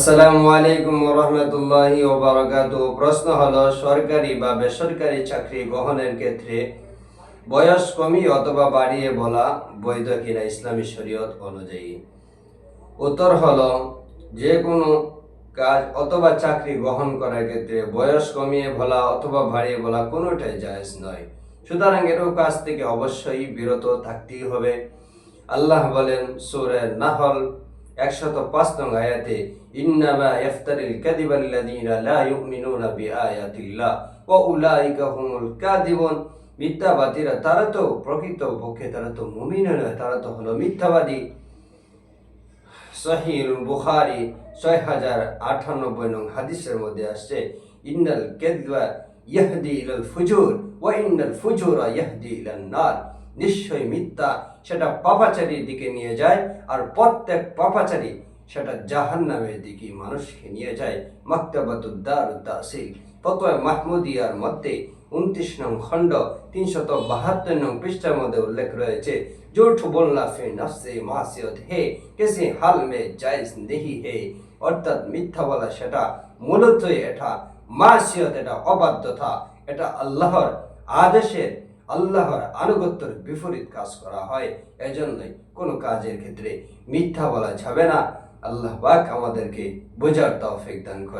আসসালামু আলাইকুম রহমতুল্লাহি ওবরাকাত প্রশ্ন হলো, সরকারি বা বেসরকারি চাকরি গ্রহণের ক্ষেত্রে বয়স কমিয়ে অথবা বাড়িয়ে বলা বৈধ কিনা ইসলামী শরীয়ত অনুযায়ী? উত্তর হলো, যে কোনো কাজ অথবা চাকরি গ্রহণ করার ক্ষেত্রে বয়স কমিয়ে বলা অথবা বাড়িয়ে বলা কোনোটাই জায়েজ নয়। সুতরাং এরও কাজ থেকে অবশ্যই বিরত থাকতেই হবে। আল্লাহ বলেন, সূরা নাহল একশত পাঁচ নং আয়াতে, ইন্নামা ইফতারিল কাযিবাল্লাযীনা লা ইউমিনুনা বিআয়াতিল্লাহ, ওয়া উলাইকা হুমুল কাযিবুন। মিথ্যাবাদীরা তারা তো প্রকৃত পক্ষে, তারা তো মুমিন নয়, তারা তো হলো মিথ্যাবাদী। সহিল বুখারি ছয় হাজার আটানব্বই নং হাদিসের মধ্যে আসছে, ইন্নাল কেদবা ইয়াহদি ইলাল ফুজুর, ওয়া ইন্নাল ফুজুরা ইয়াহদি ইলান নার। নিশ্চয়ই মিথ্যা সেটা পাপাচারীর দিকে নিয়ে যায় আর প্রত্যেক পাপাচারী সেটা জাহান নামের দিকে মানুষকে নিয়ে যায়। মাক্তাবাতুদ্দার তাসিল মাহমুদিয়ার মধ্যে উনত্রিশ নং খণ্ড, তিনশত বাহাত্তর নং পৃষ্ঠার মধ্যে উল্লেখ রয়েছে, জোঠ বললা ফে নফসে মাসিয়ত হে, কেসি হাল মে জায়জ নেহি হে। অর্থাৎ মিথ্যা বলা সেটা মূলত এটা, মাসিয়ত এটা অবাধ্যতা, এটা আল্লাহর আদেশের আল্লাহর আনুগত্যের বিপরীত কাজ করা হয়। এজন্যই কোনো কাজের ক্ষেত্রে মিথ্যা বলা যাবে না। আল্লাহ পাক আমাদেরকে বোঝার তৌফিক দান করে